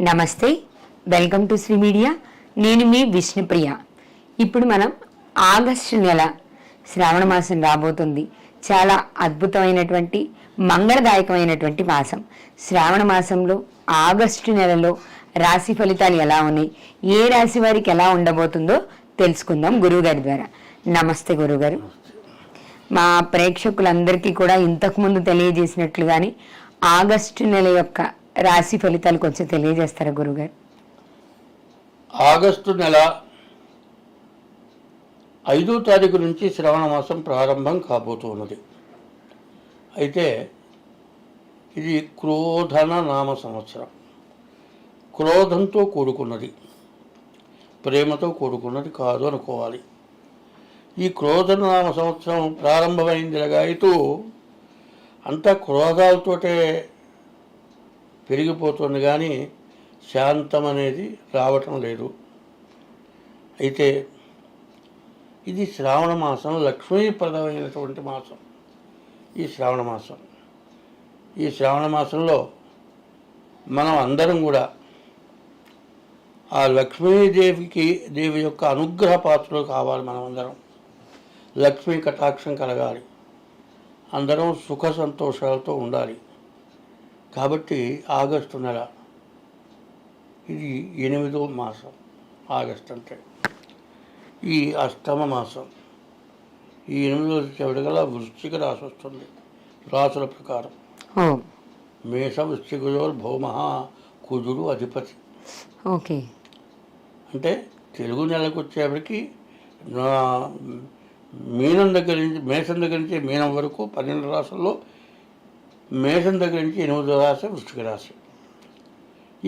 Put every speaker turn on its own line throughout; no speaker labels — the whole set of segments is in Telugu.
నమస్తే వెల్కమ్ టు శ్రీ మీడియా. నేను మీ విష్ణుప్రియ. ఇప్పుడు మనం ఆగస్టు నెల శ్రావణ మాసం రాబోతుంది. చాలా అద్భుతమైనటువంటి మంగళదాయకమైనటువంటి మాసం. శ్రావణ మాసంలో ఆగస్టు నెలలో రాశి ఫలితాలు ఎలా ఉన్నాయి? ఏ రాశి వారికి ఎలా ఉండబోతుందో తెలుసుకుందాం గురువుగారి ద్వారా. నమస్తే గురువుగారు. మా ప్రేక్షకులందరికీ కూడా ఇంతకుముందు తెలియజేసినట్లుగానే ఆగస్టు నెల యొక్క రాశి ఫలితాలు కొంచెం తెలియజేస్తారా గురుగారు?
ఆగస్టు నెల ఐదో తారీఖు నుంచి శ్రవణ మాసం ప్రారంభం కాబోతున్నది. అయితే ఇది క్రోధన నామ సంవత్సరం. క్రోధంతో కూడుకున్నది. ప్రేమతో కూడుకున్నది కాదు అనుకోవాలి. ఈ క్రోధన నామ సంవత్సరం ప్రారంభమైంది లగాయితూ అంతా క్రోధాలతోటే పెరిగిపోతుంది కానీ శాంతం అనేది రావటం లేదు. అయితే ఇది శ్రావణ మాసం లక్ష్మీప్రదమైనటువంటి మాసం. ఈ శ్రావణ మాసం. ఈ శ్రావణ మాసంలో మనం అందరం కూడా ఆ లక్ష్మీదేవికి దేవి యొక్క అనుగ్రహ పాత్రలు కావాలి మనం అందరం. లక్ష్మీ కటాక్షం కలగాలి. అందరం సుఖ సంతోషాలతో ఉండాలి. కాబట్టి ఆగస్టు నెల. ఇది ఎనిమిదో మాసం ఆగస్ట్ అంటే. ఈ అష్టమ మాసం ఈ ఎనిమిదో చివరిగల వృశ్చిక రాశి వస్తుంది రాసుల ప్రకారం. మేష వృశ్చికజో భౌమ కుజుడు అధిపతి.
ఓకే.
అంటే తెలుగు నెలకు వచ్చేప్పటికి మీనం దగ్గర నుంచి మేషం దగ్గర నుంచి మీనం వరకు పన్నెండు రాసుల్లో మేషం దగ్గర నుంచి ఎనిమిదో రాశి వృశ్చిక రాశి.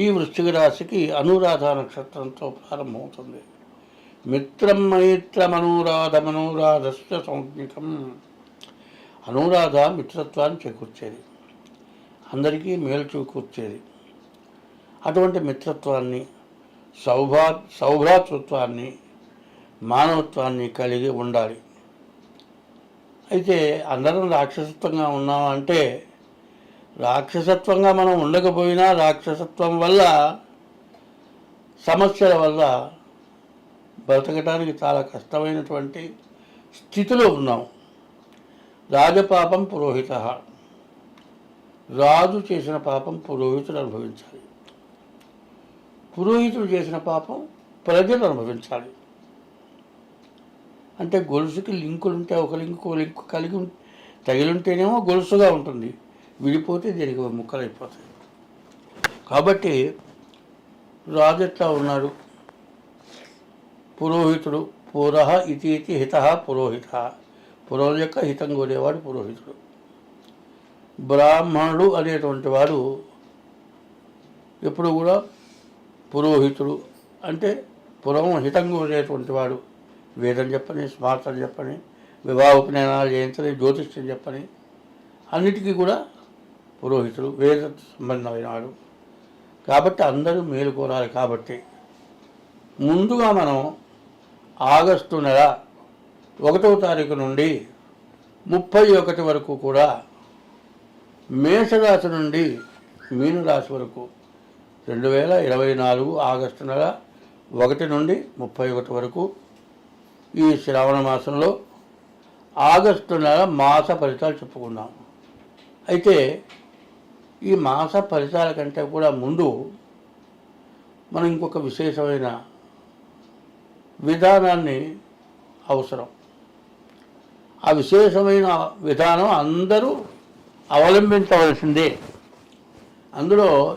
ఈ వృశ్చిక రాశికి అనురాధ నక్షత్రంతో ప్రారంభమవుతుంది. మిత్రం మైత్రమనురాధ మనోరాధస్య సంజ్ఞకం. అనురాధ మిత్రత్వాన్ని చేకూర్చేది. అందరికీ మేలు చేకూర్చేది. అటువంటి మిత్రత్వాన్ని సౌభా సౌభ్రాతృత్వాన్ని మానవత్వాన్ని కలిగి ఉండాలి. అయితే అందరం రాక్షసత్వంగా ఉన్నామంటే రాక్షసత్వంగా మనం ఉండకపోయినా రాక్షసత్వం వల్ల సమస్యల వల్ల బ్రతకటానికి చాలా కష్టమైనటువంటి స్థితిలో ఉన్నాం. రాజపాపం పురోహిత. రాజు చేసిన పాపం పురోహితుడు అనుభవించాలి. పురోహితుడు చేసిన పాపం ప్రజలు అనుభవించాలి. అంటే గొలుసుకి లింకులు ఉంటే ఒక లింకు ఒక లింకు కలిగి తగిలి ఉంటేనేమో గొలుసుగా ఉంటుంది. విడిపోతే దీనికి ముక్కలైపోతాయి. కాబట్టి రాజు ఎట్లా ఉన్నాడు? పురోహితుడు పురః ఇతి ఇతి హిత పురోహిత. పురోహిత యొక్క హితం కోరేవాడు పురోహితుడు. బ్రాహ్మణుడు అనేటువంటి వాడు ఎప్పుడు కూడా పురోహితుడు. అంటే పురం హితం కోరేటువంటి వాడు. వేదం చెప్పని స్మార్తం చెప్పని వివాహ ఉపనయనాలు చేయించని జ్యోతిష్యం చెప్పని అన్నిటికీ కూడా పురోహితులు వేద సంబంధమైనవారు కాబట్టి అందరూ మేలు కోరాలి కాబట్టి ముందుగా మనం ఆగస్టు నెల ఒకటవ తారీఖు నుండి ముప్పై ఒకటి వరకు కూడా మేషరాశి నుండి మీనరాశి వరకు రెండు వేల ఇరవై నాలుగు ఆగస్టు నెల ఒకటి నుండి ముప్పై ఒకటి వరకు ఈ శ్రావణ మాసంలో ఆగస్టు నెల మాస ఫలితాలు చెప్పుకున్నాం అయితే ఈ మాస ఫలితాల కంటే కూడా ముందు మనం ఇంకొక విశేషమైన విధానాన్ని అవసరం. ఆ విశేషమైన విధానం అందరూ అవలంబించవలసిందే. అందులో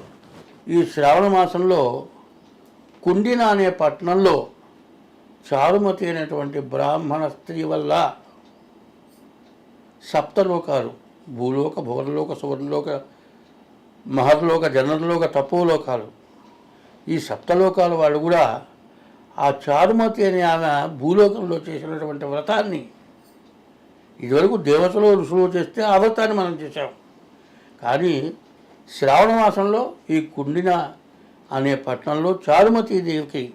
ఈ శ్రావణ మాసంలో కుండిన అనే పట్టణంలో చారుమతి అనేటువంటి బ్రాహ్మణ స్త్రీ వల్ల సప్తలోకాలు భూలోక భువనలోక సువర్ణలోక మహర్లోక జనరలోక తపోలోకాలు. ఈ సప్తలోకాల వాళ్ళు కూడా ఆ చారుమతి అనే ఆమె భూలోకంలో చేసినటువంటి వ్రతాన్ని ఇదివరకు దేవతలు ఋషులు చేస్తే ఆ వ్రతాన్ని మనం చేసాం కానీ శ్రావణ మాసంలో ఈ కుండిన అనే పట్టణంలో చారుమతి దేవికి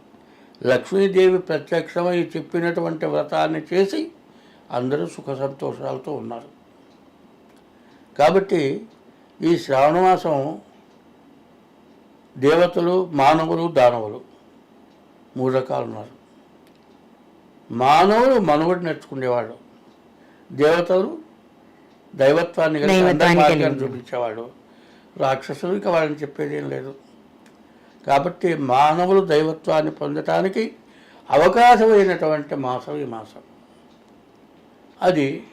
లక్ష్మీదేవి ప్రత్యక్షమై చెప్పినటువంటి వ్రతాన్ని చేసి అందరూ సుఖ సంతోషాలతో ఉన్నారు. కాబట్టి ఈ శ్రావణ మాసం దేవతలు మానవులు దానవులు మూడు రకాలు ఉన్నారు. మానవులు మనుగడు నేర్చుకునేవాడు దేవతలు దైవత్వాన్ని. చూపించేవాడు రాక్షసులు ఇక వాళ్ళని చెప్పేది ఏం లేదు. కాబట్టి మానవులు దైవత్వాన్ని పొందటానికి అవకాశమైనటువంటి మాసం ఈ మాసం. అది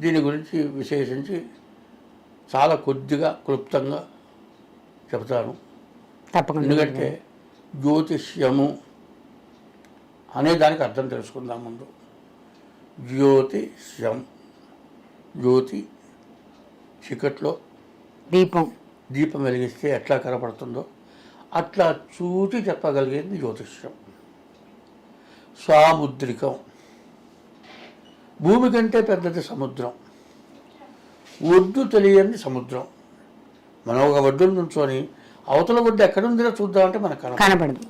దీని గురించి విశేషించి చాలా కొద్దిగా క్లుప్తంగా చెబుతాను.
తప్పకుండా.
ఎందుకంటే జ్యోతిష్యము అనే దానికి అర్థం తెలుసుకుందాం ముందు. జ్యోతిష్యం జ్యోతి చీకట్లో
దీపం.
దీపం వెలిగిస్తే ఎట్లా కనపడుతుందో అట్లా చూచి చెప్పగలిగేది జ్యోతిష్యం. సాముద్రికం. భూమి కంటే పెద్దది సముద్రం. ఒడ్డు తెలియని సముద్రం. మనం ఒక ఒడ్డును నుంచొని అవతల ఒడ్డు ఎక్కడుందిలో చూద్దామంటే మనకు కనపడదు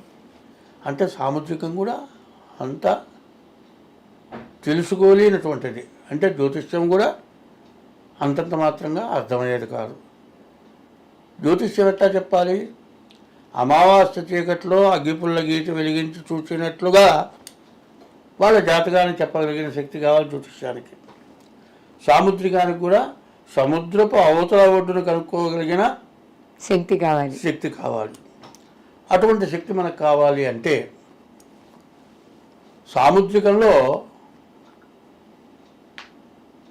అంటే సాముద్రికం కూడా అంత తెలుసుకోలేనటువంటిది. అంటే జ్యోతిష్యం కూడా అంతంత మాత్రంగా అర్థమయ్యేది కాదు. జ్యోతిష్యం ఎట్లా చెప్పాలి? అమావాస్య చీకట్లో అగ్గిపుల్ల గీత వెలిగించి చూసినట్లుగా వాళ్ళ జాతకాన్ని చెప్పగలిగిన శక్తి కావాలి జ్యోతిష్యానికి. సాముద్రికానికి కూడా సముద్రపు అవతల ఒడ్డును కనుక్కోగలిగిన
శక్తి కావాలి.
శక్తి కావాలి. అటువంటి శక్తి మనకు కావాలి అంటే సాముద్రికంలో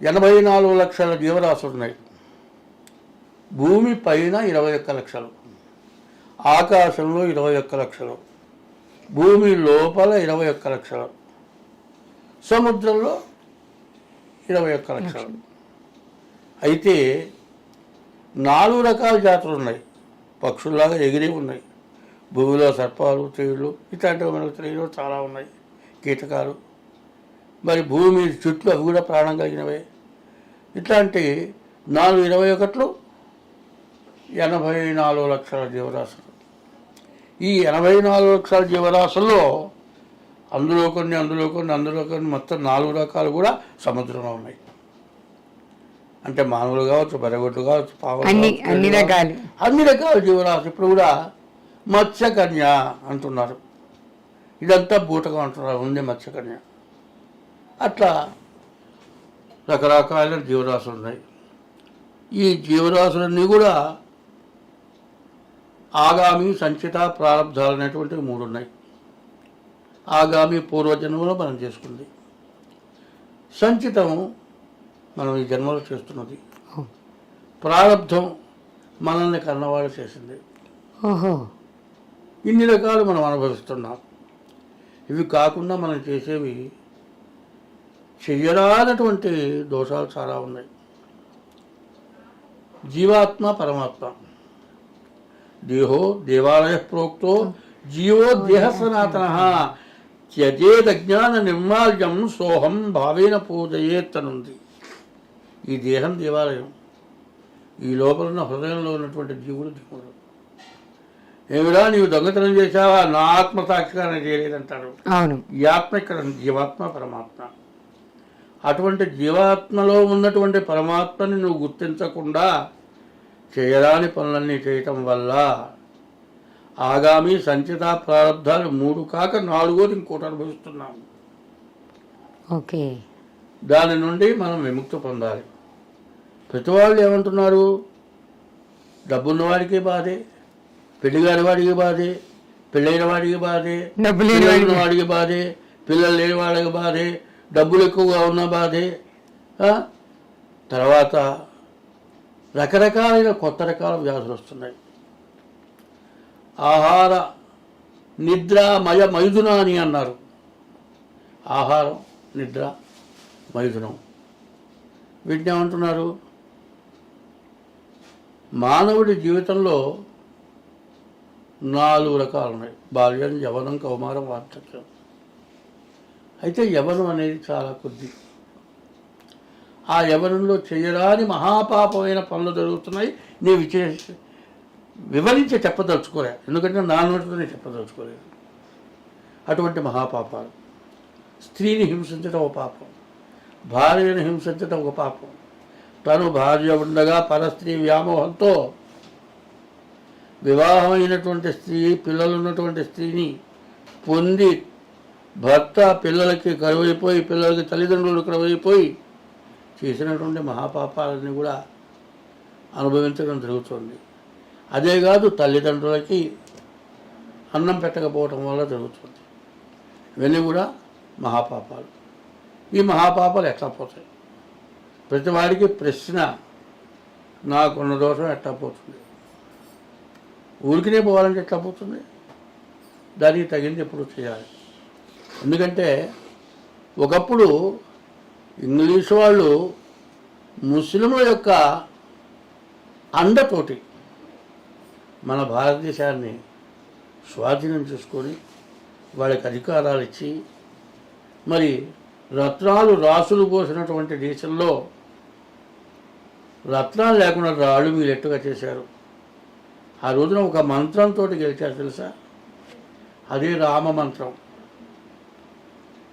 ఎనభై నాలుగు లక్షల జీవరాశులు ఉన్నాయి. భూమి పైన ఇరవై ఒక్క లక్షలు. ఆకాశంలో ఇరవై ఒక్క లక్షలు. భూమి లోపల ఇరవై ఒక్క లక్షలు. సముద్రంలో ఇరవై ఒక్క లక్షలు. అయితే నాలుగు రకాల జాతులు ఉన్నాయి. పక్షుల్లాగా ఎగిరి ఉన్నాయి. భూమిలో సర్పాలు తేళ్ళు ఇట్లాంటివి మనకు తెలియదు చాలా ఉన్నాయి. కీటకాలు. మరి భూమి చుట్టూ అవి కూడా ప్రాణం కలిగినవే. ఇట్లాంటి నాలుగు ఇరవై ఒకట్లు ఎనభై నాలుగు లక్షల జీవరాశులు. ఈ ఎనభై నాలుగు లక్షల జీవరాశుల్లో అందులో కొన్ని అందులో కొన్ని అందులో కొన్ని మొత్తం నాలుగు రకాలు కూడా సముద్రంలో ఉన్నాయి. అంటే మానవులు కావచ్చు బెరగొడ్లు కావచ్చు పావులు
అన్ని అన్ని రకాలు.
అన్ని రకాల జీవరాశి. ఇప్పుడు కూడా మత్స్యకన్య అంటున్నారు. ఇదంతా బూటకం అంటున్నారు. ఉంది మత్స్యకన్య. అట్లా రకరకాలైన జీవరాశులు ఉన్నాయి. ఈ జీవరాశులన్నీ కూడా ఆగామి సంచిత ప్రారంధాలు అనేటువంటివి మూడు ఉన్నాయి. ఆగామి పూర్వజన్మలో మనం చేసుకుంది. సంచితం మనం ఈ జన్మలో చేస్తున్నది. ప్రారంధం మనల్ని కన్నవాళ్ళు చేసింది. ఇన్ని రకాలు మనం అనుభవిస్తున్నాం. ఇవి కాకుండా మనం చేసేవి చెయ్యరానటువంటి దోషాలు చాలా ఉన్నాయి. జీవాత్మ పరమాత్మ. దేహో దేవాలయ ప్రోక్తో జీవో దేహ సనాతన. త్యజేద జ్ఞాన నిర్మాల్యం సోహం భావేన పూజయేత్తనుంది ఈ దేహం దేవాలయం. ఈ లోపల ఉన్న హృదయంలో ఉన్నటువంటి జీవుడు దేవుడు ఏమిరా నీవు దొంగతనం చేశావా? నా ఆత్మ సాక్షిగానే చేయలేదంటారు
అవును.
ఈ ఆత్మ ఇక్కడ జీవాత్మ పరమాత్మ. అటువంటి జీవాత్మలో ఉన్నటువంటి పరమాత్మని నువ్వు గుర్తించకుండా చేయరాని పనులన్నీ చేయటం వల్ల ఆగామి సంచిత ప్రారంధాలు మూడు కాక నాలుగోది ఇంకోటి అనుభవిస్తున్నాము.
ఓకే.
దాని నుండి మనం విముక్తి పొందాలి. ప్రతి వాళ్ళు ఏమంటున్నారు? డబ్బున్న వాడికి బాధే పెళ్ళిగాని వాడికి బాధే పెళ్ళైన వాడికి బాధే
డబ్బు లేని వాడికి.
బాధే పిల్లలు లేని వాళ్ళకి బాధే డబ్బులు ఎక్కువగా ఉన్న బాధే? తర్వాత రకరకాలైన కొత్త రకాల వ్యాధులు వస్తున్నాయి. ఆహార నిద్ర మయ మైథున అని అన్నారు. ఆహారం నిద్ర మైథునం వీటిని ఏమంటున్నారు? మానవుడి జీవితంలో నాలుగు రకాలు ఉన్నాయి. బాల్యం యవనం కౌమారం వార్ధక్యం. అయితే యవనం అనేది చాలా కొద్ది. ఆ యవనంలో చేయరాని మహాపాపమైన పనులు జరుగుతున్నాయి. నేను విచే వివరించి చెప్పదలుచుకోలే. ఎందుకంటే నా నోటితోనే నేను చెప్పదలుచుకోలేదు. అటువంటి మహాపాపాలు. స్త్రీని హింసించడం ఒక పాపం. భార్యను హింసించడం ఒక పాపం. తను భార్య ఉండగా పరస్త్రీ వ్యామోహంతో వివాహమైనటువంటి స్త్రీ పిల్లలు ఉన్నటువంటి స్త్రీని పొంది భర్త పిల్లలకి కరువైపోయి పిల్లలకి తల్లిదండ్రులు కరువైపోయి చేసినటువంటి మహాపాపాలని కూడా అనుభవించడం జరుగుతుంది. అదే కాదు తల్లిదండ్రులకి అన్నం పెట్టకపోవటం వల్ల జరుగుతుంది. ఇవన్నీ కూడా మహాపాపాలు. ఈ మహాపాపాలు ఎట్లా పోతాయి? ప్రతివాడికి ప్రశ్న నాకున్న దోషం ఎట్లా పోతుంది? ఊరికినే పోవాలంటే ఎట్లా పోతుంది? దానికి తగింది ఎప్పుడు చేయాలి? ఎందుకంటే ఒకప్పుడు ఇంగ్లీష్ వాళ్ళు ముస్లింల యొక్క అండతోటి మన భారతదేశాన్ని స్వాధీనం చేసుకొని వాళ్ళకి అధికారాలు ఇచ్చి మరి రత్నాలు రాసులు పోసినటువంటి దేశంలో రత్నాలు లేకుండా రాళ్ళు మీరు ఎట్టుగా చేశారు? ఆ రోజున ఒక మంత్రంతో గెలిచారు తెలుసా? అదే రామ మంత్రం.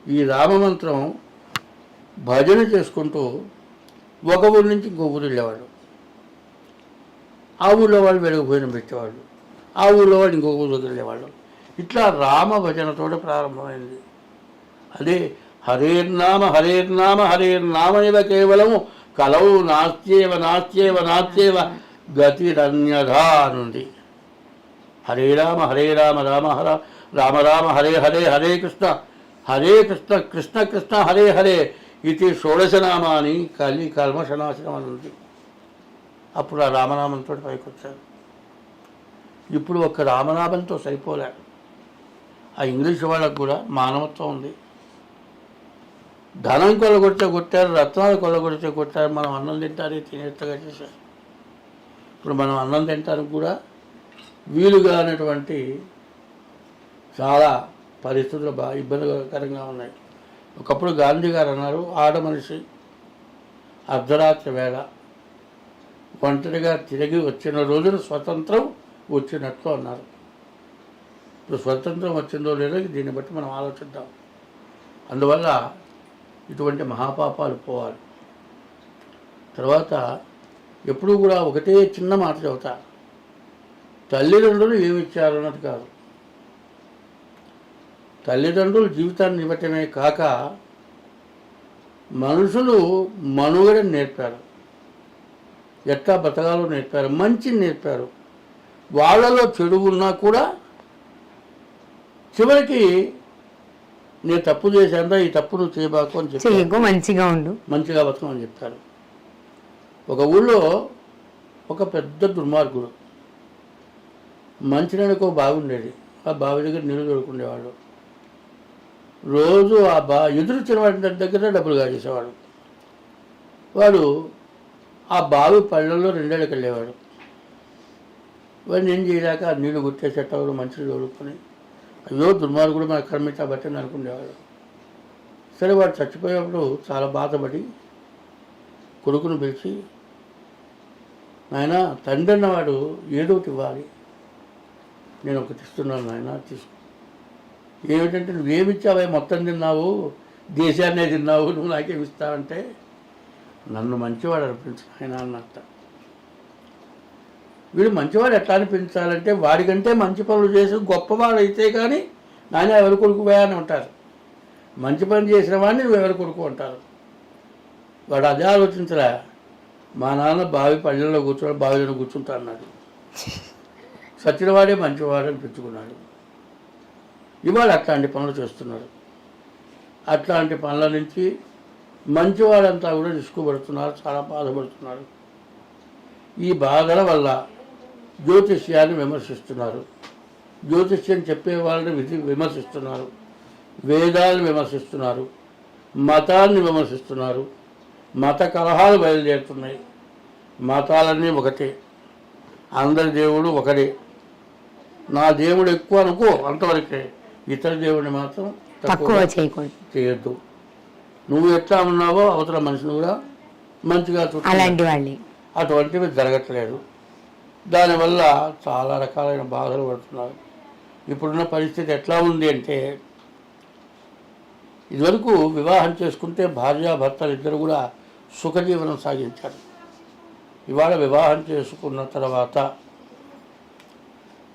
ఈ రామ మంత్రం భజన చేసుకుంటూ ఒక ఊరి నుంచి ఇంకో ఊరు వెళ్ళేవాడు ఆ ఊళ్ళో వాళ్ళు వెలుగు భోజనం పెట్టేవాళ్ళు. ఆ ఊళ్ళో వాళ్ళు ఇంకో ఊరు వెళ్ళేవాళ్ళు. ఇట్లా రామ భజనతో ప్రారంభమైంది. అదే హరేర్నామ హరేర్నామ హరేర్నామ ఇవ కేవలము కలవు నాస్త్యేవ నాస్త్యేవ నాస్త్యేవ గతిరన్యధా నుండి హరే రామ హరే రామ రామ హర రామ రామ హరే హరే హరే కృష్ణ హరే కృష్ణ కృష్ణ కృష్ణ హరే హరే ఇది షోడశనామాని కలి కల్మషనాశనం అని ఉంది అప్పుడు ఆ రామనామంతో పైకి వచ్చారు ఇప్పుడు ఒక్క రామనామంతో సరిపోలే. ఆ ఇంగ్లీష్ వాళ్ళకు కూడా మానవత్వం ఉంది. ధనం కొలగొట్టే కొట్టారు రత్నాలు కొలగొడితే కొట్టారు మనం అన్నం తింటారు తినేట్టుగా చేశారు. ఇప్పుడు మనం అన్నం తింటానికి కూడా వీలుగా అనేటువంటి చాలా పరిస్థితులు బాగా ఇబ్బందికరంగా ఉన్నాయి. ఒకప్పుడు గాంధీ గారు అన్నారు ఆడ మనిషి అర్ధరాత్రి వేళ ఒంటరిగా తిరిగి వచ్చిన రోజున స్వతంత్రం వచ్చినట్లు అన్నారు. ఇప్పుడు స్వతంత్రం వచ్చిందో లేదో దీన్ని బట్టి మనం ఆలోచిద్దాం. అందువల్ల ఇటువంటి మహాపాపాలు పోవాలి. తర్వాత ఎప్పుడూ కూడా ఒకటే చిన్న మాట చెబుతా. తల్లిదండ్రులు ఏమిచ్చారు అన్నది కాదు. తల్లిదండ్రులు జీవితాన్ని ఇవ్వటమే కాక మనుషులు మనుగడని నేర్పారు. ఎట్లా బతకాలో నేర్పారు మంచిని నేర్పారు. వాళ్ళలో చెడు ఉన్నా కూడా చివరికి నేను తప్పు చేశాను ఈ తప్పు నువ్వు చేయబాకు అని
చెయ్యకు మంచిగా ఉండు.
మంచిగా బతకమని చెప్పారు. ఒక ఊళ్ళో ఒక పెద్ద దుర్మార్గుడు మంచినీళ్ళకు ఉండేది ఆ బావి దగ్గర నీళ్ళు దొరుకుండేవాడు. రోజు ఆ బా ఎదురు వాడి దగ్గర డబ్బులు కాజేసేవాడు వాడు ఆ బావి పళ్ళల్లో రెండేళ్ళకి వెళ్ళేవాడు. వాడిని ఏం చేయలేక నీళ్ళు గుర్తేసేటవాడు మంచిని తోడుకొని అయ్యో దుర్మార్గుడు మన కర్మిట బట్టని అనుకునేవాడు. సరే వాడు చచ్చిపోయేప్పుడు చాలా బాధపడి కొడుకును పిలిచి నాయన తండ్రి అన్నవాడు ఏదో ఇవ్వాలి. నేను ఒకటి ఇస్తున్నాను నాయన తీసుకో. ఏమిటంటే నువ్వేమిచ్చావే మొత్తం తిన్నావు దేశాన్నే తిన్నావు నువ్వు నాకేమిస్తావంటే నన్ను మంచివాడు అనిపించు ఆయన అన్నట్టు. వీడు మంచివాడు ఎట్లా అనిపించాలంటే వాడికంటే మంచి పనులు చేసి గొప్పవాడు అయితే కానీ నాయన ఎవరి కొడుకు అని ఉంటారు. మంచి పని చేసిన వాడిని నువ్వు ఎవరి కొడుకు అంటారు. వాడు అదే ఆలోచించలే. మా నాన్న బావి పళ్ళల్లో కూర్చోడు బావిలో కూర్చుంటా అన్నాడు. సచ్చినవాడే మంచివాడు అనిపించుకున్నాడు. ఇవాళ అట్లాంటి పనులు చేస్తున్నారు. అట్లాంటి పనుల నుంచి మంచివాడంతా కూడా నిష్కుపడుతున్నారు చాలా బాధపడుతున్నారు. ఈ బాధల వల్ల జ్యోతిష్యాన్ని విమర్శిస్తున్నారు. జ్యోతిష్యం చెప్పే వాళ్ళని విధి విమర్శిస్తున్నారు. వేదాలను విమర్శిస్తున్నారు. మతాన్ని విమర్శిస్తున్నారు. మత కలహాలు బయలుదేరుతున్నాయి. మతాలన్నీ ఒకటే. అందరి దేవుడు ఒకడే నా దేవుడు ఎక్కువ అనుకో అంతవరకే. ఇతర దేవుడిని మాత్రం
తక్కువ చేయకూడదు.
చేయొద్దు. నువ్వు ఎట్లా ఉన్నావో అవతల మనిషిని కూడా మంచిగా చూడాలి అటువంటివి జరగట్లేదు. దానివల్ల చాలా రకాలైన బాధలు పడుతున్నారు. ఇప్పుడున్న పరిస్థితి ఎట్లా ఉంది అంటే ఇదివరకు వివాహం చేసుకుంటే భార్యాభర్తలు ఇద్దరు కూడా సుఖజీవనం సాగించారు. ఇవాళ వివాహం చేసుకున్న తర్వాత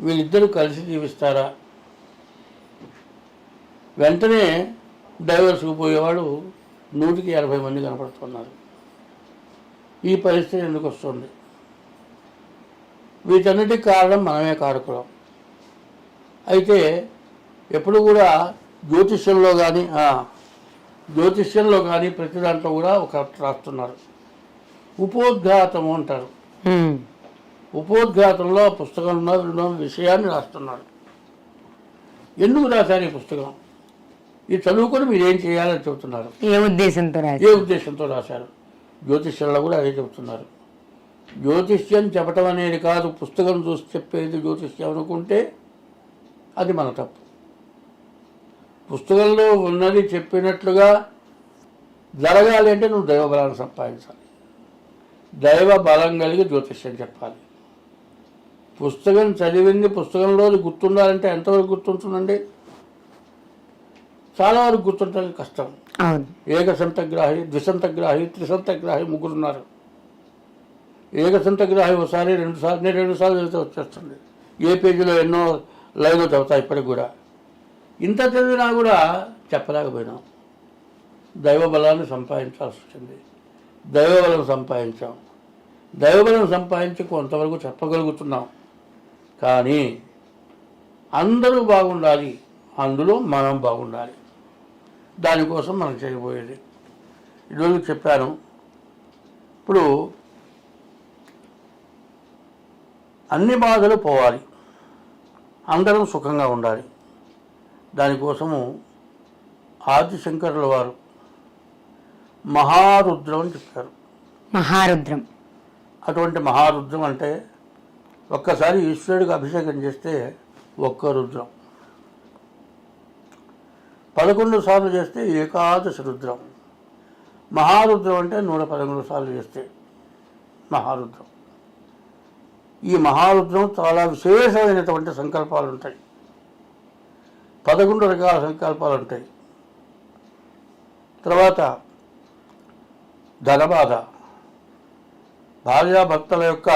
వీళ్ళిద్దరూ కలిసి జీవిస్తారా? వెంటనే డైవర్స్కి పోయేవాడు నూటికి ఎనభై మంది కనపడుతున్నారు. ఈ పరిస్థితి ఎందుకు వస్తుంది? వీటన్నిటికి కారణం మనమే కారకులం. అయితే ఎప్పుడు కూడా జ్యోతిష్యంలో కానీ జ్యోతిష్యంలో కానీ ప్రతి దాంట్లో కూడా ఒక రాస్తున్నారు. ఉపోద్ఘాతము అంటారు. ఉపోద్ఘాతంలో పుస్తకంలో ఉన్న విషయాన్ని రాస్తున్నారు. ఎందుకు రాశారు ఈ పుస్తకం? ఇది చదువుకొని మీరు ఏం చేయాలని చెబుతున్నారు?
ఏ ఉద్దేశంతో
ఏ ఉద్దేశంతో రాశారు? జ్యోతిష్యంలో కూడా అదే చెబుతున్నారు. జ్యోతిష్యం చెప్పటం అనేది కాదు పుస్తకం చూసి చెప్పేది జ్యోతిష్యం అనుకుంటే అది మన తప్పు. పుస్తకంలో ఉన్నది చెప్పినట్లుగా జరగాలి అంటే నువ్వు దైవ బలాన్ని సంపాదించాలి. దైవ బలం కలిగి జ్యోతిష్యం చెప్పాలి. పుస్తకం చదివింది పుస్తకంలో గుర్తుండాలంటే ఎంతవరకు గుర్తుంటుందండి? చాలా వరకు గుర్తుండడం కష్టం. ఏకసంతగ్రాహి ద్విసంతగ్రాహి త్రిసంతగ్రాహి ముగ్గురు ఏకసంత గ్రాహం ఒకసారి రెండు సార్లు నేను రెండు సార్లు చదివితే వచ్చేస్తుంది. ఏ పేజీలో ఎన్నో లైన్లు చదువుతాయి ఇప్పటికి కూడా. ఇంత చదివినా కూడా చెప్పలేకపోయినాం. దైవబలాన్ని సంపాదించాల్సి వచ్చింది. దైవబలం సంపాదించాం. దైవబలం సంపాదించి కొంతవరకు చెప్పగలుగుతున్నాం. కానీ అందరూ బాగుండాలి. అందులో మనం బాగుండాలి. దానికోసం మనం చేయబోయేది. ఈరోజు చెప్పాను. ఇప్పుడు అన్ని బాధలు పోవాలి. అందరం సుఖంగా ఉండాలి. దానికోసము ఆదిశంకరుల వారు మహారుద్రం అని చెప్పారు.
మహారుద్రం.
అటువంటి మహారుద్రం అంటే ఒక్కసారి ఈశ్వరుడికి అభిషేకం చేస్తే ఒక్క రుద్రం. పదకొండు సార్లు చేస్తే ఏకాదశి రుద్రం. మహారుద్రం అంటే నూట పదకొండు సార్లు చేస్తే మహారుద్రం. ఈ మహారుద్రం చాలా విశేషమైనటువంటి సంకల్పాలు ఉంటాయి పదకొండు రకాల సంకల్పాలు ఉంటాయి తర్వాత ధనబాధ. భార్యాభర్తల యొక్క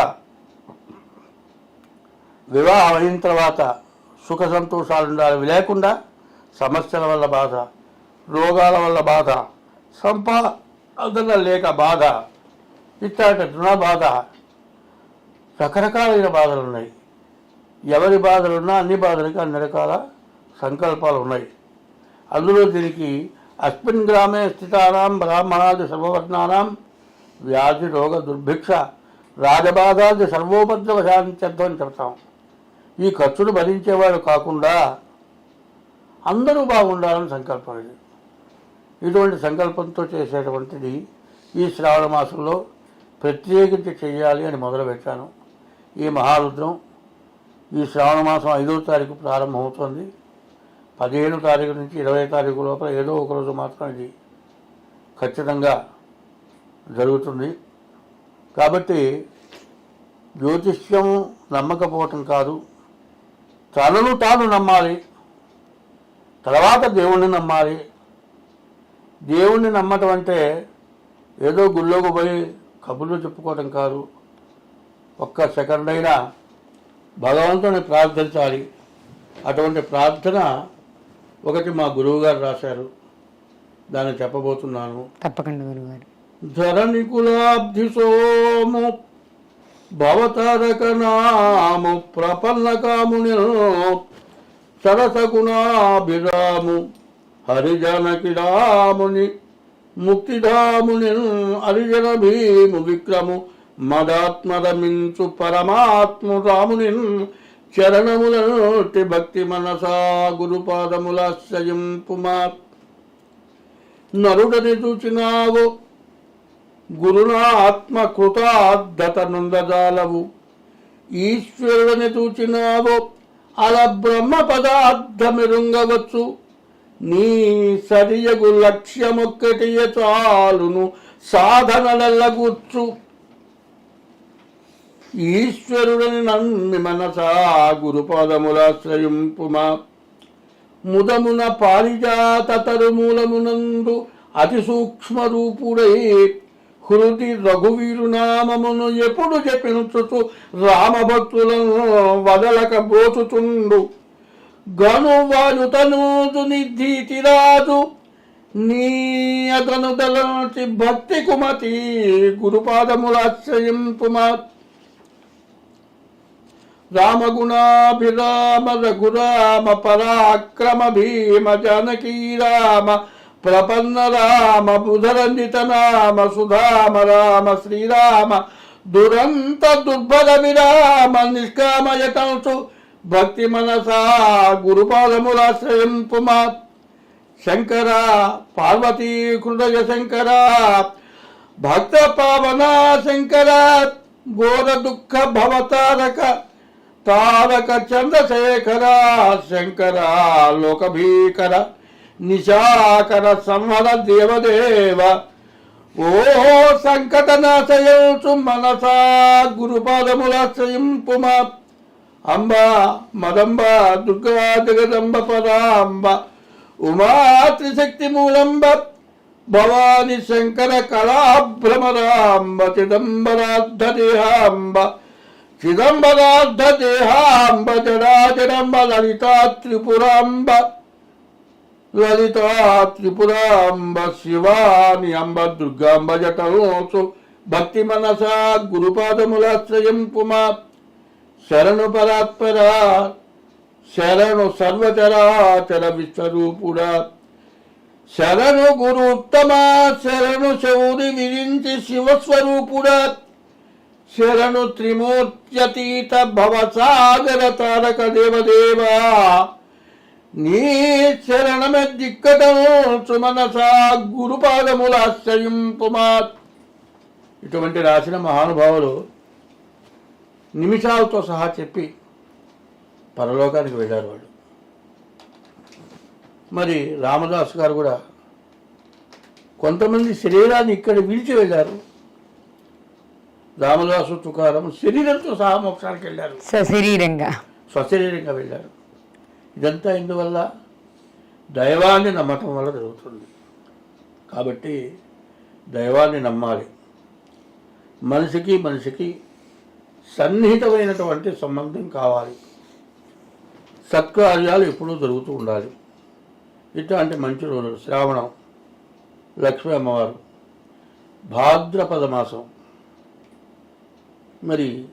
వివాహం అయిన తర్వాత సుఖ సంతోషాలు ఉండాలి అవి లేకుండా సమస్యల వల్ల బాధ రోగాల వల్ల బాధ సంపాదన లేక బాధ ఇట్లాంటి రుణ బాధ రకరకాలైన బాధలు ఉన్నాయి ఎవరి బాధలున్నా అన్ని బాధలకి అన్ని రకాల సంకల్పాలు ఉన్నాయి అందులో దీనికి అస్మిన్ గ్రామే స్థితానాం బ్రాహ్మణాది సర్వవర్ణానాం వ్యాధి రోగ దుర్భిక్ష రాజబాధాది సర్వోపద్రవ శాంత్యర్థం అని చెప్తాం. ఈ ఖర్చులు భరించేవాడు కాకుండా అందరూ బాగుండాలని సంకల్పం ఇది. ఇటువంటి సంకల్పంతో చేసేటువంటిది ఈ శ్రావణ మాసంలో ప్రత్యేకించి చేయాలి అని మొదలుపెట్టాను. ఈ మహారుద్రం ఈ శ్రావణ మాసం ఐదవ తారీఖు ప్రారంభమవుతుంది. పదిహేను తారీఖు నుంచి ఇరవై తారీఖు లోపల ఏదో ఒక రోజు మాత్రం ఇది ఖచ్చితంగా జరుగుతుంది. కాబట్టి జ్యోతిష్యం నమ్మకపోవటం కాదు. తనను తాను నమ్మాలి. తర్వాత దేవుణ్ణి నమ్మాలి. దేవుణ్ణి నమ్మటం అంటే ఏదో గుళ్ళోకి పోయి కబుర్లు చెప్పుకోవటం కాదు. ఒక్క సెకండ్ అయినా భగవంతుని ప్రార్థించాలి. అటువంటి ప్రార్థన ఒకటి మా గురువు గారు రాశారు. దాన్ని చెప్పబోతున్నాను.
తప్పకుండా గురుగారు
ధరణి కులాబ్ధి సోము భవతారక నాము ప్రపన్న కాముని సరసగుణాభిరాము హరిజనకి రాముని ముక్తిధాముని హరిజన భీము విక్రము మదాత్మరమించు పరమాత్మ రాముని చరణములటి భక్తి మనసా గురుపాదములాశ్రయింపుమా నరుడని చూచినావు గురునా ఆత్మ కృతార్థత నుందజాలవు. ఈశ్వరుడని చూచినావు అలా బ్రహ్మ పదార్థమిరుంగవచ్చు. నీ సరియగు లక్ష్యమొక్కటియ చాలును సాధనలల్లగూర్చు ఈశ్వరుడని నమ్మి మనసా గురుపాదములాశ్రయింపుమా. ముదమున పారిజాత తరుమూలమునందు అతి సూక్ష్మ రూపుడై హృది రఘువీరు నామమును ఎప్పుడు జపించుతూ రామభక్తులను వదలక బ్రోచుచుండు గను వాయుతనూజు నిధీతిరాజు నీ అతను తలచి భక్తి కుమతి గురుపాదములాశ్రయింపుమా. రామగుణాభిరామ రఘురామ పరాక్రమ భీమ జానకీ రామ ప్రపన్న రామ బుధరంజిత నామ సుధామ రామ శ్రీరామ దురంత దుర్భర విరామ నిష్కామయతంసు భక్తి మనసా గురుపాదములాశ్రయం గురుపాదములాశ్రయింపుమా శంకర పార్వతీ హృదయ శంకర భక్త పావనా శంకర ఘోర దుఃఖ భవతారక తారక చంద్రశేఖర శంకర లోకభీకర నిశాకర సంహర దేవదేవ. ఓ సంకట నాశయంచు మనసా గురుపాదములాశ్రయింపుమా అంబ మదంబ దుర్గా జగదంబ పదాంబ ఉమా త్రిశక్తి మూలంబ భవాని శంకర కళాభ్రమరాంబ చిదంబరార్థ దేహాంబ దేహాంబ జడాజడంబ లలితా త్రిపురాంబ లలితా త్రిపురాంబ శివాని అంబ దుర్గాంబ జటోసు భక్తి మనసా గురుపాదములాశ్రయం పుమా శరణు పరాత్పర శరణు సర్వచరాచర విశ్వరూపుడా శరణు గురు ఉత్తమ శరణు శౌరి విరించి శివస్వరూపుడా శరణు త్రిమూర్త్యతీత భవసాగర తారక దేవదేవా. నీ శరణమే దిక్కటము సుమనసా గురుపాదములాశ్రయింపుమా ఇటువంటి రాసిన మహానుభావులు నిమిషాలతో సహా చెప్పి పరలోకానికి వెళ్ళారు వాళ్ళు. మరి రామదాస్ గారు కూడా కొంతమంది శరీరాన్ని ఇక్కడ విడిచి వెళ్ళారు. రామదాసు తుకారం శరీరంతో సహా మోక్షానికి వెళ్ళారు.
సశరీరంగా
స్వశరీరంగా వెళ్ళారు. ఇదంతా ఎందువల్ల? దైవాన్ని నమ్మటం వల్ల జరుగుతుంది. కాబట్టి దైవాన్ని నమ్మాలి. మనిషికి మనిషికి సన్నిహితమైనటువంటి సంబంధం కావాలి. సత్కార్యాలు ఎప్పుడూ జరుగుతూ ఉండాలి. ఇట్లాంటి మంచి రోజులు. శ్రావణం లక్ష్మీ అమ్మవారు భాద్రపద మాసం. మరి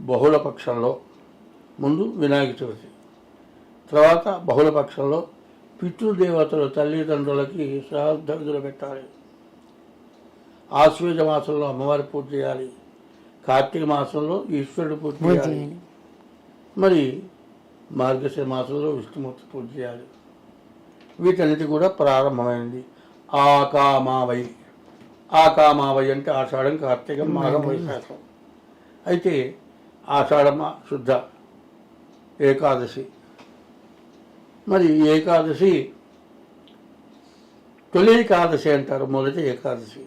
బహుళ పక్షంలో ముందు వినాయక చవితి. తర్వాత బహుళ పక్షంలో పితృదేవతలు తల్లిదండ్రులకి శ్రాద్ధ విధులు పెట్టాలి. ఆశ్వేజ మాసంలో అమ్మవారి పూజ చేయాలి. కార్తీక మాసంలో ఈశ్వరుడు పూజ చేయాలి. మరి మార్గశిర మాసంలో విష్ణుమూర్తి పూజ చేయాలి. వీటన్నిటి కూడా ప్రారంభమైంది. ఆకామావై. ఆకామావై అంటే ఆషాఢం కార్తీకం మాఘం. వైశాఖం. అయితే ఆషాఢమ శుద్ధ ఏకాదశి. మరి ఏకాదశి తొలి ఏకాదశి అంటారు మొదటి ఏకాదశి.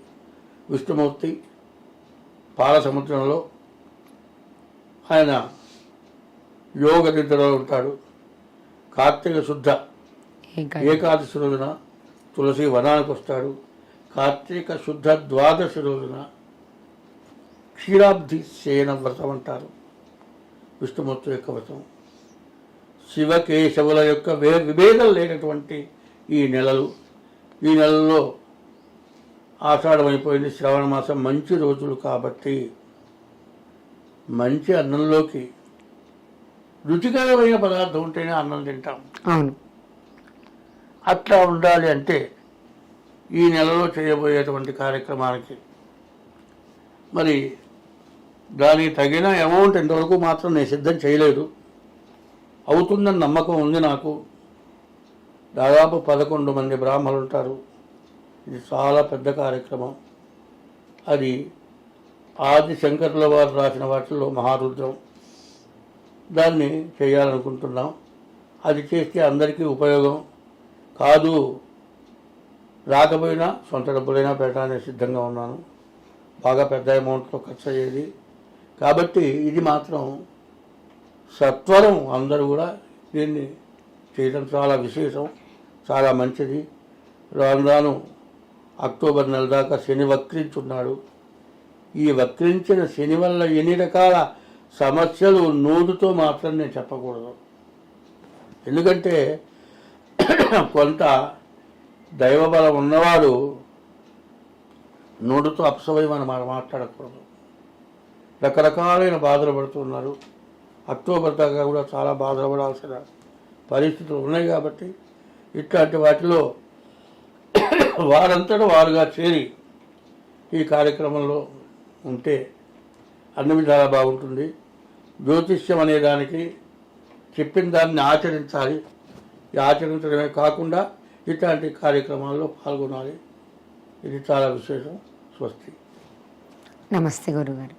విష్ణుమూర్తి పాల సముద్రంలో ఆయన యోగ నిద్రలో ఉంటాడు. కార్తీక శుద్ధ.
ఏకాదశి.
రోజున తులసి వనానికి వస్తాడు కార్తీక శుద్ధ ద్వాదశి రోజున క్షీరాబ్ది శయన వ్రతం అంటారు. విష్ణుమూర్తి యొక్క వ్రతం. శివకేశవుల యొక్క వే విభేదం లేనటువంటి ఈ నెలలు. ఈ నెలలో ఆషాఢం అయిపోయింది శ్రవణ మాసం మంచి రోజులు కాబట్టి మంచి అన్నంలోకి రుచికరమైన పదార్థం ఉంటేనే అన్నం తింటాం.
అవును.
అట్లా ఉండాలి అంటే ఈ నెలలో చేయబోయేటువంటి కార్యక్రమానికి మరి దానికి తగిన అమౌంట్ ఇంతవరకు మాత్రం నేను సిద్ధం చేయలేదు. అవుతుందని నమ్మకం ఉంది నాకు. దాదాపు పదకొండు మంది బ్రాహ్మలు ఉంటారు. ఇది చాలా పెద్ద కార్యక్రమం. అది ఆది శంకర్ల వారు రాసిన వాటిల్లో మహారుద్రం. దాన్ని చేయాలనుకుంటున్నాం. అది చేస్తే అందరికీ ఉపయోగం. కాదు రాకపోయినా సొంత డబ్బులైనా పెట్టడానికి సిద్ధంగా ఉన్నాను. బాగా పెద్ద అమౌంట్తో ఖర్చు అయ్యేది కాబట్టి ఇది మాత్రం సత్వరం. అందరూ కూడా దీన్ని చేయడం చాలా విశేషం చాలా మంచిది. రాను రాను అక్టోబర్ నెల దాకా శని వక్రించున్నాడు. ఈ వక్రించిన శని వల్ల ఎన్ని రకాల సమస్యలు నోదుతో మాత్రం నేను చెప్పకూడదు. ఎందుకంటే కొంత దైవబలం ఉన్నవాడు నోటుతో అపసవయమని మనం మాట్లాడకూడదు. రకరకాలైన బాధలు పడుతున్నారు అక్టోబర్ దాకా కూడా చాలా బాధలు పడాల్సిన పరిస్థితులు ఉన్నాయి కాబట్టి ఇట్లాంటి వాటిలో వారంతటా వారుగా చేరి ఈ కార్యక్రమంలో ఉంటే అన్ని విధాలా బాగుంటుంది. జ్యోతిష్యం అనే దానికి చెప్పిన దాన్ని ఆచరించాలి. ఆచరించడమే కాకుండా ఇట్లాంటి కార్యక్రమాల్లో పాల్గొనాలి. ఇది చాలా విశేషం. స్వస్తి.
నమస్తే గురుగారు.